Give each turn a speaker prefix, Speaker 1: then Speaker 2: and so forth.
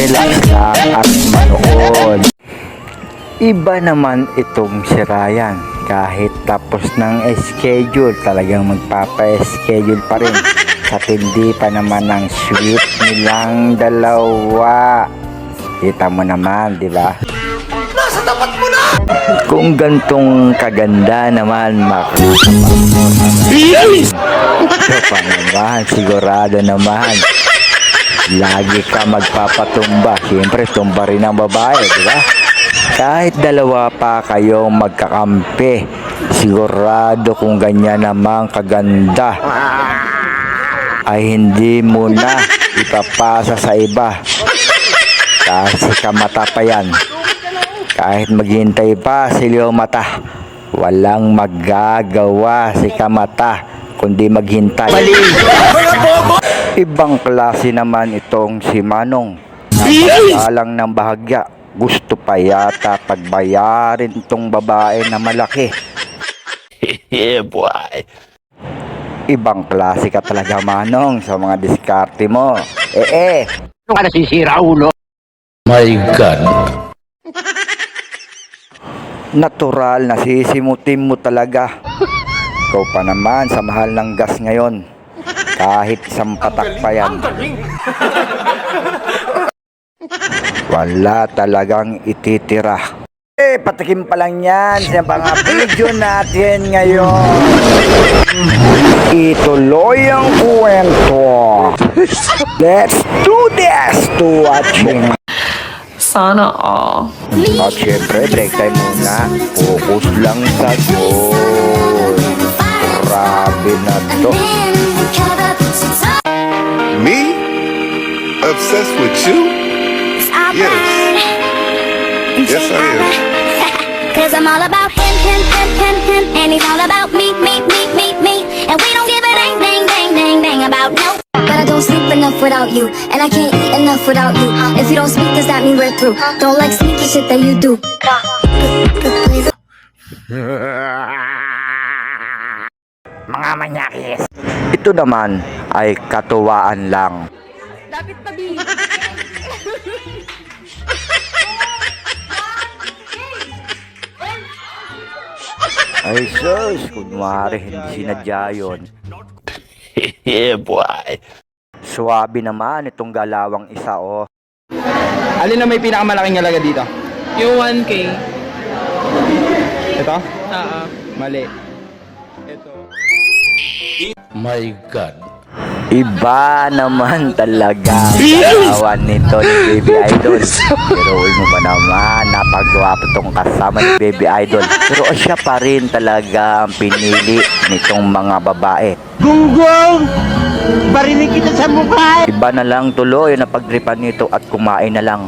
Speaker 1: relax lang at manood. Iba naman itong si Ryan. Kahit tapos ng schedule, talagang magpapa-schedule pa rin. Sa tindi pa naman ng sweet nilang dalawa. Kita mo naman, di ba? Kung gantong kaganda naman makakapag mo Ito pa naman, sigurado naman. Lagi ka magpapatumba. Siyempre, tumba rin ang babae, di ba? Kahit dalawa pa kayong magkakampi, sigurado kung ganyan namang kaganda ay hindi mo na ipapasa sa iba. Kasi kamata pa yan. Kahit maghintay pa si Leo Mata, walang magagawa si Kamata kundi maghintay. Ibang klase naman itong si Manong. Napakalang ng bahagya. Gusto pa yata pagbayarin itong babae na malaki.
Speaker 2: yeah, boy.
Speaker 1: Ibang klase ka talaga Manong sa mga diskarte mo. Eh eh,
Speaker 2: Ano ka nasisira, ulo?
Speaker 3: My God.
Speaker 1: natural na sisimutin mo talaga. Ikaw pa naman sa mahal ng gas ngayon. Kahit isang patak pa yan. Wala talagang ititira. Eh, patikim pa lang yan sa mga video natin ngayon. Ituloy ang kwento. Let's do this to watching.
Speaker 4: Sana all.
Speaker 1: At syempre, break time muna. Focus lang sa goal. Grabe na to.
Speaker 5: Obsessed with you? Yes. Yes, I am.
Speaker 6: Cause I'm all about him, him, him, him, him, and he's all about me, me, me, me, me. And we don't give a dang, dang, dang, dang, dang about no. But I don't sleep enough without you, and I can't eat enough without you. If you don't speak, does that mean we're through? Don't like sneaky shit that you do.
Speaker 1: Mga manyakis. Ito naman ay katuwaan lang.
Speaker 4: Dapat tabi.
Speaker 1: Ay sus, kunwari hindi sinadya yun.
Speaker 2: yeah, boy.
Speaker 1: Suwabe naman itong galawang isa oh.
Speaker 7: Alin na may pinakamalaking halaga dito?
Speaker 4: Yung 1K.
Speaker 7: Ito?
Speaker 4: Oo.
Speaker 7: Mali. Ito.
Speaker 3: My God.
Speaker 1: Iba naman talaga ang galawan nito ni Baby Idol. Pero uy mo ba naman, napagwapo tong kasama ni Baby Idol. Pero siya pa rin talaga ang pinili nitong mga babae.
Speaker 8: Gunggong! Barinig kita sa mukha!
Speaker 1: Iba na lang tuloy na pagripan nito at kumain na lang.